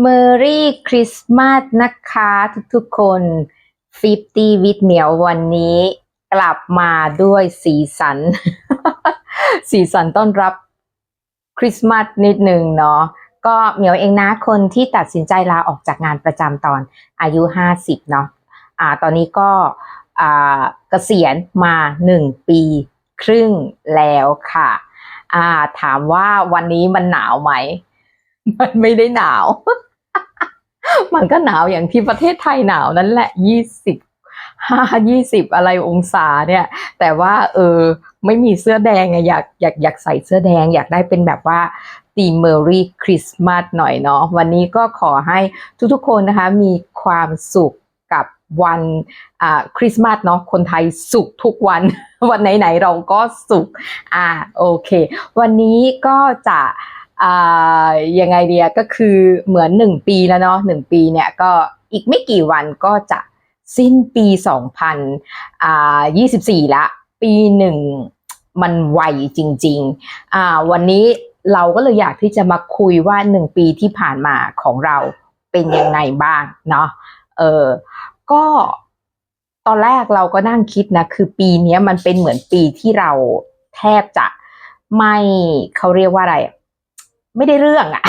เมอรี่คริสต์มาสนะคะทุกๆคน 50วิดเหมียววันนี้กลับมาด้วยสีสัน สีสันต้อนรับคริสต์มาสนิดหนึ่งเนาะก็เหมียวเองนะคนที่ตัดสินใจลาออกจากงานประจำตอนอายุ 50 เนาะอ่าตอนนี้ก็อ่าเกษียณมา 1 ปีครึ่งแล้วค่ะอ่าถามว่าวันนี้มันหนาวไหม มันไม่ได้หนาว มันก็หนาวอย่างที่ประเทศไทยหนาวนั่นแหละยี่สิบห้ายี่สิบอะไรองศาเนี่ย แต่ว่า เออ ไม่มีเสื้อแดงอะอยากอยากอยากใส่เสื้อแดง อยากได้เป็นแบบว่าตีมเมอรี่คริสต์มาสหน่อยเนาะวันนี้ก็ขอให้ทุกๆคนนะคะ มีความสุขกับวันอ่าคริสต์มาสเนาะคนไทยสุขทุกวัน วันไหนๆเราก็สุขอ่าโอเค วันนี้ก็จะ ยังไงเดียก็คือเหมือนหนึ่งปีแล้วเนาะหนึ่งปีเนี่ยก็อีกไม่กี่วันก็จะสิ้นปีสองพันยี่สิบสี่ละปีหนึ่งมันไวจริงๆวันนี้เราก็เลยอยากที่จะมาคุยว่าหนึ่งปีที่ผ่านมาของเราเป็นยังไงบ้างเนาะเออก็ตอนแรกเราก็นั่งคิดนะ คือปีนี้มันเป็นเหมือนปีที่เราแทบจะไม่เขาเรียกว่าอะไร ไม่ได้เรื่องอะ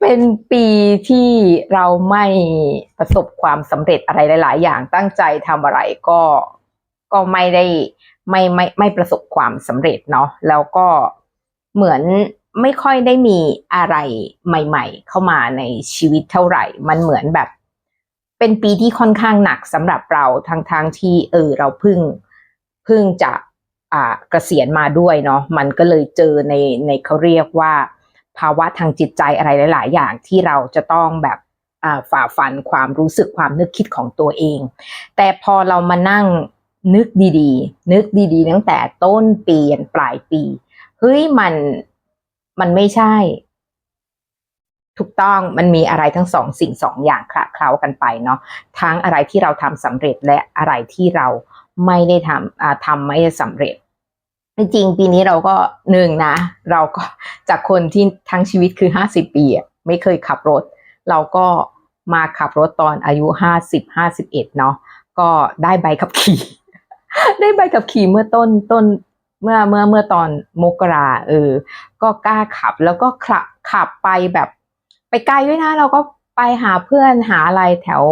เป็นปีที่เราไม่ประสบความสำเร็จอะไรหลาย ๆ อย่างตั้งใจทำอะไรก็ก็ไม่ได้ไม่ไม่ไม่ประสบความสำเร็จเนาะแล้วก็เหมือนไม่ค่อยได้มีอะไรใหม่ ๆ เข้ามาในชีวิตเท่าไหร่ มันเหมือนแบบ เป็นปีที่ค่อนข้างหนักสำหรับเราทั้งทางๆที่เออเราพิ่งพิ่งจะ อ่าเกษียณมาด้วยเนาะมันก็เลยเจอในในเขาเรียกว่า ภาวะทางจิตใจอะไรหลาย ๆ อย่างที่เราจะต้องแบบอ่าฝ่าฟันความรู้สึกความนึกคิดของตัวเอง แต่พอเรามานั่งนึกดีๆ นึกดีๆ ตั้งแต่ต้นปียันปลายปีเฮ้ยมันมันไม่ใช่ ถูกต้องมันมีอะไรทั้งสองสิ่งสองอย่างคละเคล้ากันไปเนาะทั้งอะไรที่เราทำสำเร็จและอะไรที่เรา ไม่ได้ทำทำไม่ได้สำเร็จ จริงปีนี้เราก็หนึ่งนะ เราก็จากคนที่ทั้งชีวิตคือห้าสิบปีไม่เคยขับรถ เราก็มาขับรถตอนอายุห้าสิบห้าสิบเอ็ดเนาะก็ได้ใบขับขี่ ได้ใบขับขี่เมื่อต้นต้นเมื่อเมื่อเมื่อตอนมกราเออ ก็กล้าขับแล้วก็ขับขับไปแบบ ไปไกลด้วยนะ เราก็ไปหาเพื่อนหาอะไรแถว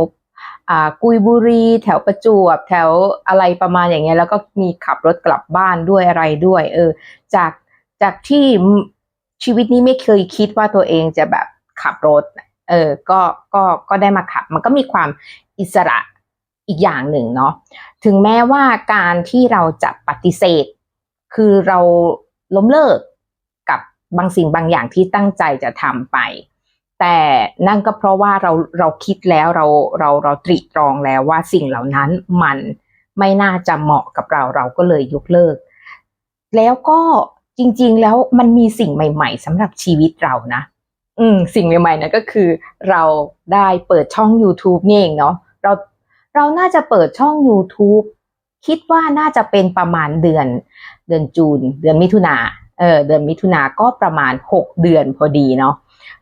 กุยบุรีแถวประจวบแถวอะไรประมาณอย่างเงี้ยแล้วก็มีขับรถกลับบ้านด้วยอะไรด้วย เออ จากจากที่ชีวิตนี้ไม่เคยคิดว่าตัวเองจะแบบขับรถ เออ ก็ก็ก็ได้มาขับ มันก็มีความอิสระอีกอย่างหนึ่งเนาะถึงแม้ว่าการที่เราจะปฏิเสธ คือเราล้มเลิกกับบางสิ่งบางอย่างที่ตั้งใจจะทำไป แต่นั่นก็เพราะว่าเราเราคิดแล้วเราเราเราตรีตรองแล้วว่าสิ่งเหล่านั้นมันไม่น่าจะเหมาะกับเราเราก็เลยยกเลิก แล้วก็จริง ๆ แล้วมันมีสิ่งใหม่ ๆสำหรับชีวิตเรานะ อืม สิ่งใหม่ๆนะก็คือเราได้เปิดช่อง YouTube นี่เองเนาะเราเราน่าจะเปิดช่อง YouTube คิดว่าน่าจะเป็นประมาณเดือน เดือนจูน เดือนมิถุนาเออเดือนมิถุนาก็ประมาณหกเดือนพอดีเนาะ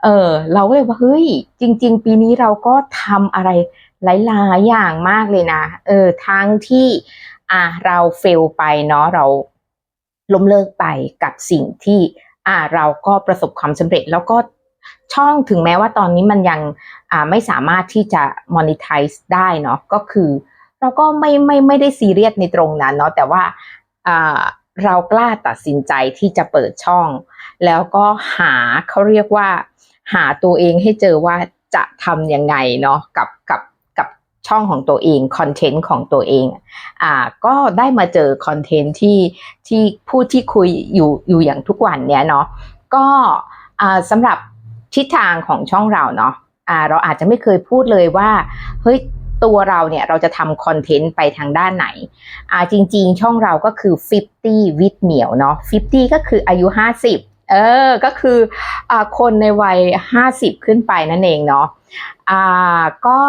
เออเราก็เลยว่าเฮ้ยจริง ๆ ปีนี้เราก็ทำอะไรหลายๆอย่างมากเลยนะ เออทั้งที่อะเราเฟลไปเนาะเราล้มเลิกไปกับสิ่งที่อะเราก็ประสบความสำเร็จแล้วก็ช่องถึงแม้ว่าตอนนี้มันยังอ่าไม่สามารถที่จะ monetize ได้เนาะก็คือ เราก็ไม่ไม่ไม่ได้ซีเรียสในตรงนั้นเนาะแต่ว่าอ่าเรากล้าตัดสินใจที่จะเปิดช่อง แล้วก็หาเขาเรียกว่า หาตัวเองให้เจอว่าจะทำยังไงเนาะกับกับกับช่องของตัวเองคอนเทนต์ของตัวเองอ่าก็ได้มาเจอคอนเทนต์ที่ที่ผู้ที่คุยอยู่อยู่อย่างทุกวันเนี้ยเนาะก็อ่าสำหรับทิศทางของช่องเราเนาะอ่าเราอาจจะไม่เคยพูดเลยว่าเฮ้ยตัวเราเนี่ยเราจะทำคอนเทนต์ไปทางด้านไหนอ่าจริง ๆ ช่องเราก็คือ 50 with เหมียวเนาะ50 ก็คืออายุ 50 เออ ก็คืออคนในวัย 50 ขึ้นไปนั่นเองเนาะอ่าก็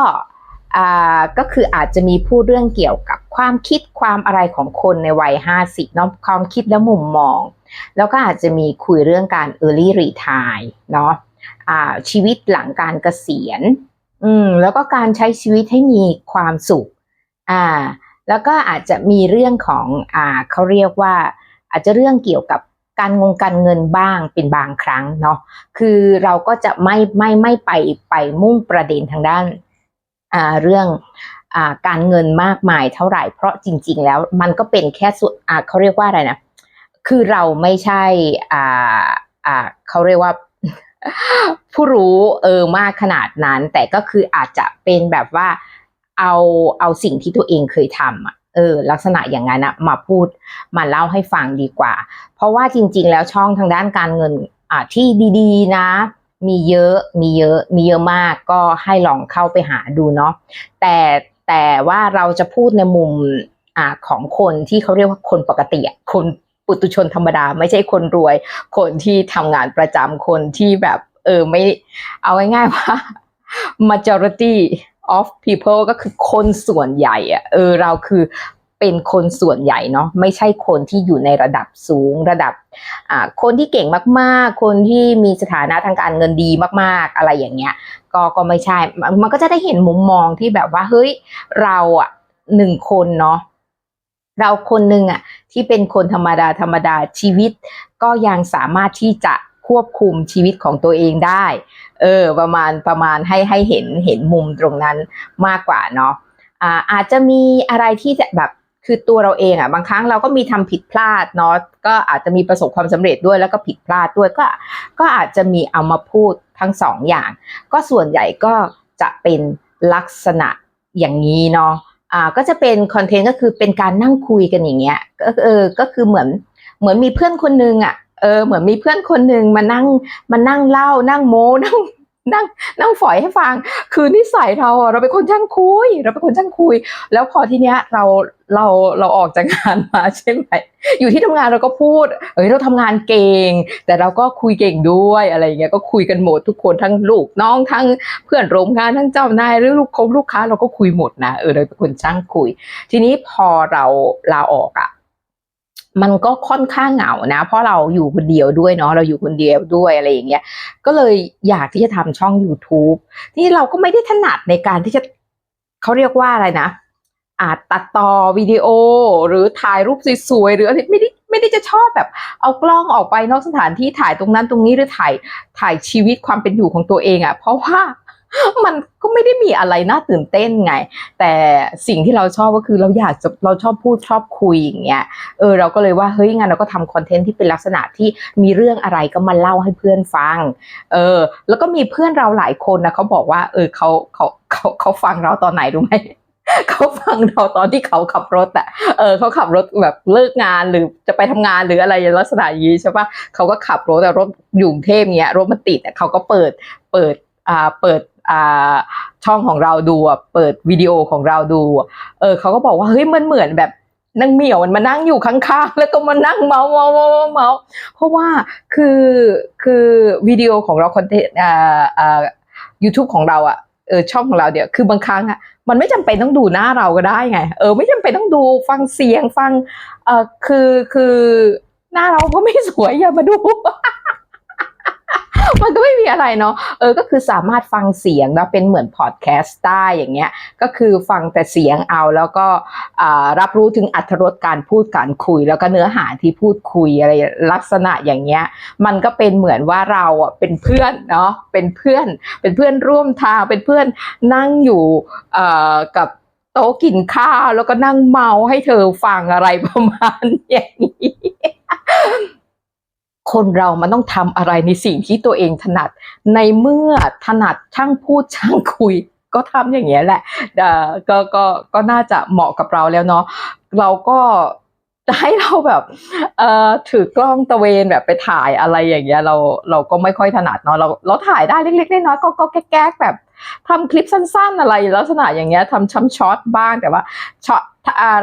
อ่าก็คืออาจจะมีพูดเรื่องเกี่ยวกับความคิดความอะไรของคนในวัย 50เนาะความคิดและมุมมอง แล้วก็อาจจะมีคุยเรื่องการ early retire เนาะอ่าชีวิตหลังการเกษียณอืมแล้วก็การใช้ชีวิตให้มีความสุขอ่าแล้วก็อาจจะมีเรื่องของอ่าเขาเรียกว่าอาจจะเรื่องเกี่ยวกับ การงงการเงินบ้างเป็นบางครั้งเนาะคือเราก็จะไม่ไม่ไม่ไปไปมุ่งประเด็นทางด้านอ่าเรื่องอ่าการเงินมากมายเท่าไหร่ เพราะจริง ๆ แล้วมันก็เป็นแค่ส่วนอ่าเขาเรียกว่าอะไรนะคือเราไม่ใช่อ่าอ่าเขาเรียกว่าผู้รู้เออมากขนาดนั้น แต่ก็คืออาจจะเป็นแบบว่าเอาเอาสิ่งที่ตัวเองเคยทำอะ เออลักษณะอย่างนั้นอะมาพูดมาเล่าให้ฟังดีกว่า เพราะว่าจริง ๆ แล้วช่องทางด้านการเงินอ่าที่ดีๆ นะ มีเยอะมีเยอะมีเยอะมากก็ให้ลองเข้าไปหาดูเนาะแต่แต่ว่าเราจะพูดในมุมอ่าของคนที่เขาเรียกว่าคนปกติคนปุตุชนธรรมดา ไม่ใช่คนรวย คนที่ทำงานประจำคนที่แบบ เออไม่เอาง่ายๆว่า majority of people ก็คือคนส่วนใหญ่อะเออเราคือเป็นคนส่วนใหญ่เนาะไม่ใช่คนที่อยู่ในระดับสูงระดับอ่าคนที่เก่งมากๆ คนที่มีสถานะทางการเงินดีมากๆ อะไรอย่างเงี้ยก็ก็ไม่ใช่ มันก็จะได้เห็นมุมมองที่แบบว่าเฮ้ยเราอะหนึ่งคนเนาะเราคนหนึ่งอะที่เป็นคนธรรมดาธรรมดาชีวิต ก็ยังสามารถที่จะ ควบคุมชีวิตของตัวเองได้ เออ ประมาณประมาณให้ให้เห็นเห็นมุมตรงนั้นมากกว่าเนาะอ่าอาจจะมีอะไรที่จะแบบคือตัวเราเองอะบางครั้งเราก็มีทำผิดพลาดเนาะก็อาจจะมีประสบความสำเร็จด้วยแล้วก็ผิดพลาดด้วยก็ ก็อาจจะมีเอามาพูดทั้งสองอย่าง ก็ส่วนใหญ่ก็จะเป็นลักษณะอย่างนี้เนาะอ่าก็จะเป็นคอนเทนต์ก็คือเป็นการนั่งคุยกันอย่างเงี้ยก็เออก็คือเหมือนเหมือนมีเพื่อนคนนึงอะ เออเหมือนมีเพื่อนคนหนึ่งมานั่งมานั่งเล่านั่งโม้นั่งนั่งนั่งฝอยให้ฟัง คือนิสัยเราอะเราเป็นคนช่างคุย เราเป็นคนช่างคุย แล้วพอทีเนี้ยเราเราเราออกจากงานมาใช่ไหมอยู่ที่ทำงานเราก็พูด เอ้ยเราทำงานเก่ง แต่เราก็คุยเก่งด้วยอะไรเงี้ยก็คุยกันหมดทุกคนทั้งลูกน้องทั้งเพื่อนร่วมงานทั้งเจ้านายหรือลูกคงลูกค้าเราก็คุยหมดนะเออเราเป็นคนช่างคุย ทีนี้พอเราลาออกอะ มันก็ค่อนข้างเหงานะ เพราะเราอยู่คนเดียวด้วยเนาะเราอยู่คนเดียวด้วยอะไรอย่างเงี้ยก็เลยอยากที่จะทำช่อง YouTube ที่เราก็ไม่ได้ถนัดในการที่จะเขาเรียกว่าอะไรนะอาจตัดต่อวิดีโอหรือถ่ายรูปสวยๆหรืออะไรไม่ได้ไม่ได้จะชอบแบบ เอากล้องออกไปนอกสถานที่ถ่ายตรงนั้นตรงนี้หรือถ่ายถ่ายชีวิตความเป็นอยู่ของตัวเองอะ่ะ เพราะว่า มันก็ไม่ได้มีอะไรน่าตื่นเต้นไง แต่สิ่งที่เราชอบก็คือเราอยากจะเราชอบพูดชอบคุยอย่างเงี้ยเออเราก็เลยว่าเฮ้ยงานเราก็ทำคอนเทนต์ที่เป็นลักษณะที่มีเรื่องอะไรก็มาเล่าให้เพื่อนฟังเออแล้วก็มีเพื่อนเราหลายคนนะเขาบอกว่า เออเขาเขาเขาเขาฟังเราตอนไหนรู้ไหมเขาฟังเราตอนที่เขาขับรถอะเออเขาขับรถแบบเลิกงานหรือจะไปทำงานหรืออะไรลักษณะนี้ใช่ปะเขาก็ขับรถแต่รถอยู่กรุงเทพเงี้ยรถมันติดเขาก็เปิดเปิดอ่าเปิด ช่องของเราดูเปิดวิดีโอของเราดู เออเขาก็บอกว่าเฮ้ยมันเหมือนแบบนางเหมียวมันมานั่งอยู่ข้างๆ แล้วก็มานั่งเมาเมาเมาเมาเพราะว่าคือคือวิดีโอของเราคอนเทนต์อ่าอ่า YouTube ของเราอะเออช่องของเราเดี๋ยวคือบางครั้งอะมันไม่จำเป็นต้องดูหน้าเราก็ได้ไง เออไม่จำเป็นต้องดูฟังเสียงฟังเออคือคือหน้าเราก็ไม่สวยอย่ามาดู มันก็ไม่มีอะไรเนาะเออก็คือสามารถฟังเสียงแล้วเป็นเหมือนพอดแคสต์ได้อย่างเงี้ยก็คือฟังแต่เสียงเอาแล้วก็รับรู้ถึงอัธรสการพูดการคุย แล้วก็เนื้อหาที่พูดคุยอะไรลักษณะอย่างเงี้ยมันก็เป็นเหมือนว่าเราอะเป็นเพื่อนเนาะเป็นเพื่อน เป็นเพื่อนร่วมทางเป็นเพื่อนนั่งอยู่กับโต๊ะกินข้าวแล้วก็นั่งเมาให้เธอฟังอะไรประมาณอย่างนี้ คนเรามันต้องทำอะไรในสิ่งที่ตัวเองถนัด ในเมื่อถนัดช่างพูดช่างคุย ก็ทำอย่างเงี้ยแหละก็ก็ก็น่าจะเหมาะกับเราแล้วเนาะเราก็จะให้เราแบบเอ่อถือกล้องตะเวนแบบไปถ่ายอะไรอย่างเงี้ยเราเราก็ไม่ค่อยถนัดเนาะเราเราถ่ายได้เล็กๆน้อยๆก็ก็แก๊กแบบทำคลิปสั้น ๆ อะไรลักษณะอย่างเงี้ยทำช้ำช็อตบ้างแต่ว่าช็อต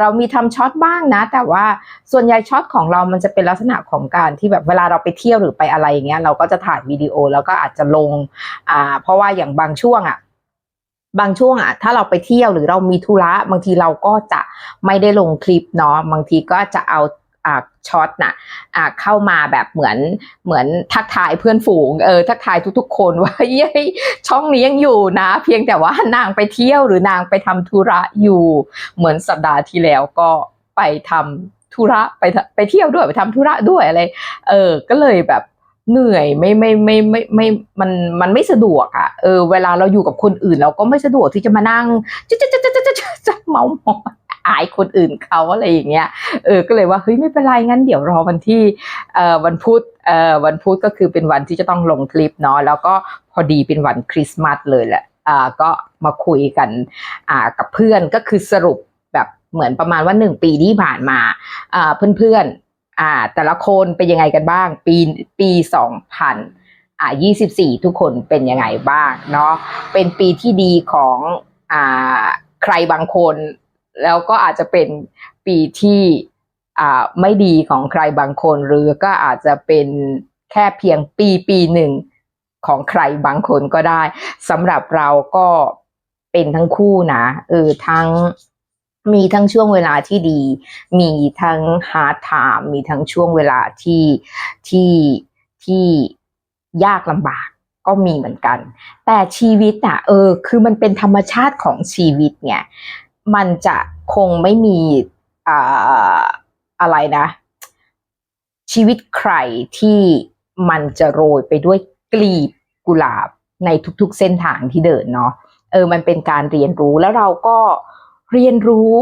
เรามีทำช็อตบ้างนะ แต่ว่าส่วนใหญ่ช็อตของเรามันจะเป็นลักษณะของการที่แบบเวลาเราไปเที่ยวหรือไปอะไรอย่างเงี้ยเราก็จะถ่ายวิดีโอแล้วก็อาจจะลงอ่าเพราะว่าอย่างบางช่วงอะบางช่วงอะถ้าเราไปเที่ยวหรือเรามีธุระบางทีเราก็จะไม่ได้ลงคลิปเนาะบางทีก็จะเอาอ่า ช็อตนะ่ะเข้ามาแบบเหมือนเหมือนทักทายเพื่อนฝูงเออทักทายทุกๆ คนว่าเย้ช่องนี้ยังอยู่นะ เพียงแต่ว่านางไปเที่ยวหรือนางไปทำธุระอยู่ เหมือนสัปดาห์ที่แล้วก็ไปทำธุระไปไปเที่ยวด้วยไปทำธุระด้วยอะไร เออ ก็เลยแบบเหนื่อยไม่ไม่ไม่ไม่ไม่มันมันไม่สะดวกอะ่ะเออเวลาเราอยู่กับคนอื่นเราก็ไม่สะดวกที่จะมานั่งจะจะจะจะจะจะเมามอย อายคนอื่นเขาอะไรอย่างเงี้ยเออก็เลยว่าเฮ้ยไม่เป็นไรงั้นเดี๋ยวรอวันที่เอ่อวันพุธเอ่อวันพุธก็คือเป็นวันที่จะต้องลงคลิปเนาะแล้วก็พอดีเป็นวันคริสต์มาสเลยแหละอ่าก็มาคุยกันอ่ากับเพื่อนก็คือสรุปแบบเหมือนประมาณว่าหนึ่งปีที่ผ่านมาอ่าเพื่อนๆอ่าแต่ละคนเป็นยังไงกันบ้าง ปีปีสองพันอ่ายี่สิบสี่ทุกคนเป็นยังไงบ้างเนาะเป็นปีที่ดีของอ่าใครบางคน แล้วก็อาจจะเป็นปีที่อ่าไม่ดีของใครบางคน หรือก็อาจจะเป็นแค่เพียงปีปีหนึ่งของใครบางคนก็ได้สำหรับเราก็เป็นทั้งคู่นะเออทั้งมีทั้งช่วงเวลาที่ดี มีทั้งฮาร์ดไทม์มีทั้งช่วงเวลาที่ที่ที่ยากลำบากก็มีเหมือนกัน แต่ชีวิตอะเออ คือมันเป็นธรรมชาติของชีวิตเนี่ย มันจะคงไม่มีอ่าอะไรนะ ชีวิตใครที่มันจะโรยไปด้วยกลีบกุหลาบในทุกๆเส้นทางที่เดินเนาะเออมันเป็นการเรียนรู้แล้วเราก็เรียนรู้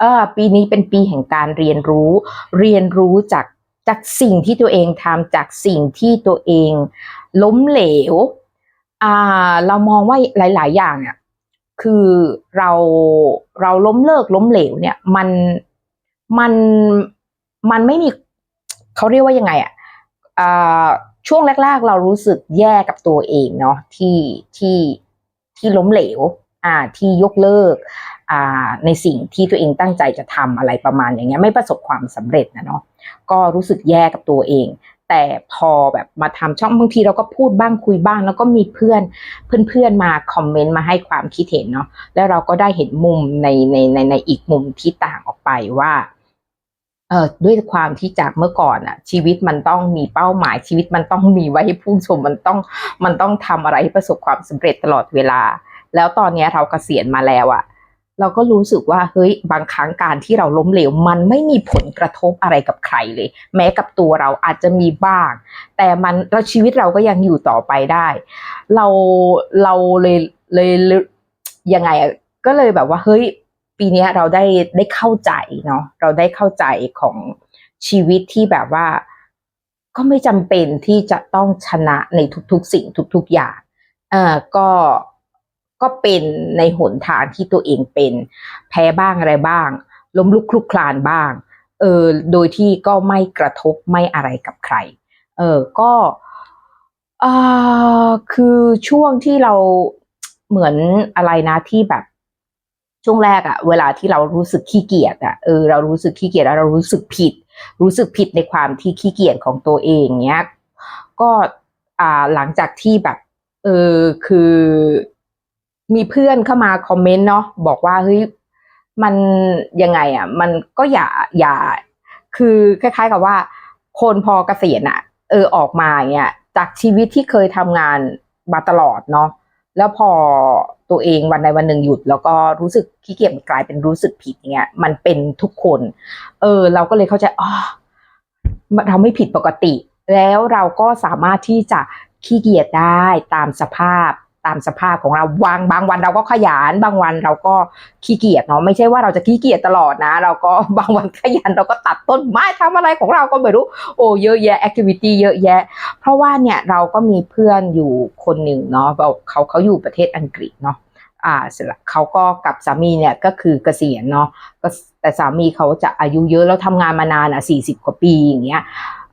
เออปีนี้เป็นปีแห่งการเรียนรู้ เรียนรู้จากจากสิ่งที่ตัวเองทำจากสิ่งที่ตัวเองล้มเหลวอ่าเรามองว่าหลาย ๆ อย่างเนี่ย คือเราเราล้มเลิกล้มเหลวเนี่ย มันมันมันไม่มีเขาเรียกว่ายังไงอะอ่าช่วงแรก ๆ เรารู้สึกแย่กับตัวเองเนาะที่ที่ที่ล้มเหลว อ่าที่ยกเลิก อ่าในสิ่งที่ตัวเองตั้งใจจะทำอะไรประมาณอย่างเงี้ยไม่ประสบความสำเร็จนะเนาะก็รู้สึกแย่กับตัวเอง แต่พอแบบมาทำช่องบางทีเราก็พูดบ้างคุยบ้าง แล้วก็มีเพื่อนเพื่อนๆมาคอมเมนต์มาให้ความคิดเห็นเนาะแล้วเราก็ได้เห็นมุมในในในในอีกมุมที่ต่างออกไปว่าเออด้วยความที่จากเมื่อก่อนอะชีวิตมันต้องมีเป้าหมายชีวิตมันต้องมีไว้ให้ผู้ชมมันต้องมันต้องทำอะไรให้ประสบความสำเร็จตลอดเวลา แล้วตอนนี้เราเกษียณมาแล้วอะ เราก็รู้สึกว่าเฮ้ยบางครั้งการที่เราล้มเหลว มันไม่มีผลกระทบอะไรกับใครเลย แม้กับตัวเราอาจจะมีบ้าง แต่มันเราชีวิตเราก็ยังอยู่ต่อไปได้ เราเราเลยเลยยังไงอะก็เลยแบบว่าเฮ้ยปีนี้เราได้ได้เข้าใจเนาะเราได้เข้าใจของชีวิตที่แบบว่า ก็ไม่จำเป็นที่จะต้องชนะในทุกๆสิ่งทุก ๆอย่างเอ่อก็ ก็เป็นในหนทางที่ตัวเองเป็น แพ้บ้างอะไรบ้าง ล้มลุกคลุกคลานบ้าง เออ โดยที่ก็ไม่กระทบไม่อะไรกับใคร เออ ก็อ่าคือช่วงที่เราเหมือนอะไรนะที่แบบช่วงแรกอะเวลาที่เรารู้สึกขี้เกียจอะเออเรารู้สึกขี้เกียจแล้วเรารู้สึกผิด รู้สึกผิดในความที่ขี้เกียจของตัวเองเนี้ยก็อ่าหลังจากที่แบบเออคือ มีเพื่อนเข้ามาคอมเมนต์เนาะบอกว่าเฮ้ยมันยังไงอะมันก็อย่าอย่า คือคล้าย ๆ กับว่า คนพอเกษียณอะเออออกมาเงี้ยจากชีวิตที่เคยทำงานมาตลอดเนาะแล้วพอตัวเองวันใดวันหนึ่งหยุด แล้วก็รู้สึกขี้เกียจกลายเป็นรู้สึกผิดเงี้ยมันเป็นทุกคน เออ เราก็เลยเข้าใจอ๋อเราไม่ผิดปกติ แล้วเราก็สามารถที่จะขี้เกียจได้ตามสภาพ ตามสภาพของเราวางบางวันเราก็ขยันบางวันเราก็ขี้เกียจเนาะไม่ใช่ว่าเราจะขี้เกียจตลอดนะ เราก็บางวันขยันเราก็ตัดต้นไม้ทำอะไรของเราก็ไม่รู้ โอ้เยอะแยะแอคทิวิตี้เยอะแยะ เพราะว่าเนี่ยเราก็มีเพื่อนอยู่คนหนึ่งเนาะบอกเขาเขาอยู่ประเทศอังกฤษเนาะอ่าเสร็จแล้วเขาก็กับสามีเนี่ยก็คือเกษียณเนาะแต่สามีเขาจะอายุเยอะแล้วทำงานมานานอะสี่สิบกว่าปีอย่างเงี้ย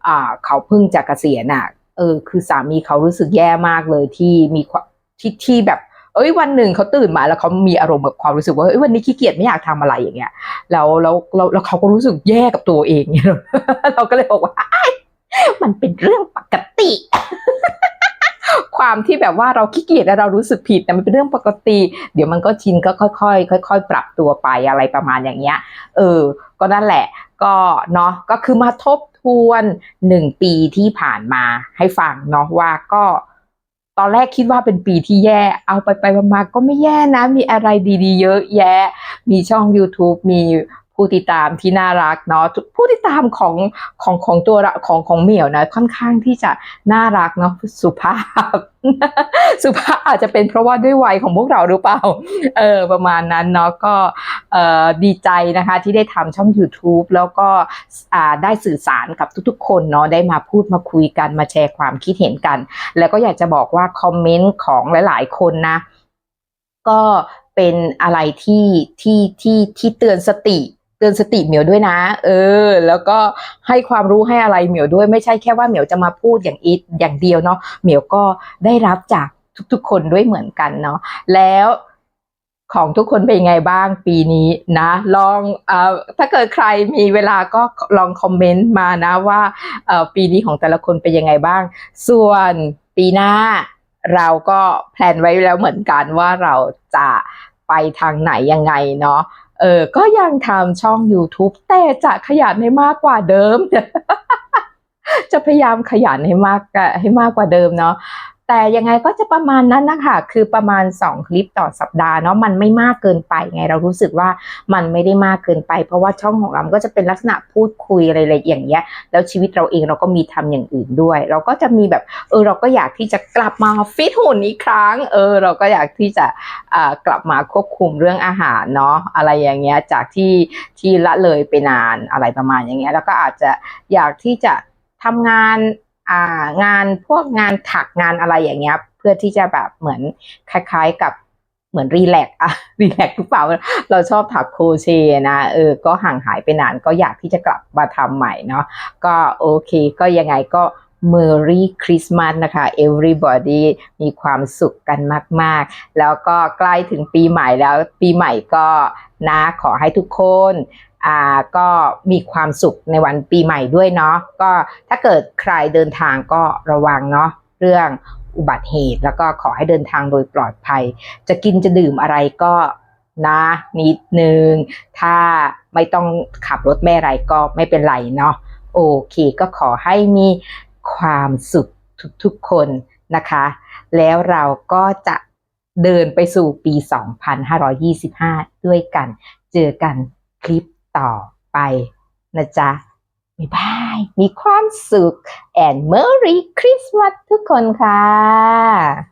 อ่าเขาเพิ่งจะเกษียณอะเออคือสามีเขารู้สึกแย่มากเลยที่มีความ ที่ที่แบบ เอ้ยวันหนึ่งเขาตื่นมาแล้วเขามีอารมณ์กับความรู้สึกว่าเอ้ยวันนี้ขี้เกียจไม่อยากทำอะไรอย่างเงี้ยแล้วแล้วแล้วแล้วเขาก็รู้สึกแย่กับตัวเองเนี่ยเราก็เลยบอกว่ามันเป็นเรื่องปกติ ความที่แบบว่าเราขี้เกียจแล้วเรารู้สึกผิดแต่มันเป็นเรื่องปกติ เดี๋ยวมันก็ชินก็ค่อยๆค่อย ๆ ปรับตัวไปอะไรประมาณอย่างเงี้ย เออ ก็นั่นแหละ ก็เนาะก็คือมาทบทวนหนึ่งปีที่ผ่านมาให้ฟังเนาะว่าก็ ตอนแรกคิดว่าเป็นปีที่แย่ เอาไปไปมาๆก็ไม่แย่นะ มีอะไรดีๆ เยอะแยะ มีช่อง YouTube มี ผู้ติดตามที่น่ารักเนาะผู้ติดตามของของของตัวของของเหมียวนะค่อนข้างที่จะน่ารักเนาะสุภาพ สุภาพอาจจะเป็นเพราะว่าด้วยวัยของพวกเราหรือเปล่าเออประมาณนั้นเนาะก็เออดีใจนะคะที่ได้ทำช่อง YouTube แล้วก็อ่าได้สื่อสารกับทุกๆ คนเนาะได้มาพูดมาคุยกันมาแชร์ความคิดเห็นกัน แล้วก็อยากจะบอกว่าคอมเมนต์ของหลายๆ คนนะก็เป็นอะไรที่ที่ที่ที่เตือนสติ เตือนสติเหมียวด้วยนะ เออ แล้วก็ให้ความรู้ให้อะไรเหมียวด้วย ไม่ใช่แค่ว่าเหมียวจะมาพูดอย่างอีอย่างเดียวเนาะเหมียวก็ได้รับจากทุกๆ คนด้วยเหมือนกันเนาะแล้วของทุกคนเป็นยังไงบ้างปีนี้นะ ลองเอ่อถ้าเกิดใครมีเวลาก็ลองคอมเมนต์มานะว่าเอ่อปีนี้ของแต่ละคนเป็นยังไงบ้าง ส่วนปีหน้าเราก็แพลนไว้แล้วเหมือนกันว่าเราจะไปทางไหนยังไงเนาะ เออก็ยังทำช่อง YouTube แต่จะขยันให้มากกว่าเดิม จะพยายามขยันให้มากให้มากกว่าเดิมเนาะ แต่ยังไงก็จะประมาณนั้นนะคะคือประมาณ 2 คลิปต่อสัปดาห์เนาะมันไม่มากเกินไปไงเรารู้สึกว่ามันไม่ได้มากเกินไป เพราะว่าช่องของเรามันก็จะเป็นลักษณะพูดคุยอะไรๆอย่างเงี้ยแล้วชีวิตเราเองเราก็มีทำอย่างอื่นด้วย เราก็จะมีแบบเออเราก็อยากที่จะกลับมาฟิตหุ่นอีกครั้งเออเราก็อยากที่จะอ่ากลับมาควบคุมเรื่องอาหารเนาะอะไรอย่างเงี้ยจากที่ที่ละเลยไปนานอะไรประมาณอย่างเงี้ยแล้วก็อาจจะอยากที่จะทำงานางานพวกงานถักงานอะไรอย่างเงี้ย เพื่อที่จะแบบเหมือนคล้ายๆกับเหมือนรีแลกซ์อะรีแลกซ์หรือเปล่าเราชอบถักโครเชต์นะเออก็ห่างหายไปนานก็อยากที่จะกลับมาทำใหม่เนาะก็โอเค ก็ยังไงก็ Merry Christmas นะคะ everybody มีความสุขกันมาก ๆ แล้วก็ใกล้ถึงปีใหม่แล้วปีใหม่ก็นะขอให้ทุกคนอ่าก็มีความสุขในวันปีใหม่ด้วยเนาะก็ถ้าเกิดใครเดินทางก็ระวังเนาะเรื่องอุบัติเหตุ แล้วก็ขอให้เดินทางโดยปลอดภัย จะกินจะดื่มอะไรก็นะนิดนึง ถ้าไม่ต้องขับรถแม่ไรก็ไม่เป็นไรเนาะโอเค ก็ขอให้มี ความสุขทุกๆคนนะคะ แล้วเราก็จะเดินไปสู่ปี 2525 ด้วยกัน เจอกันคลิปต่อไปนะจ๊ะบ๊ายบาย มีความสุข and Merry Christmas ทุกคนค่ะ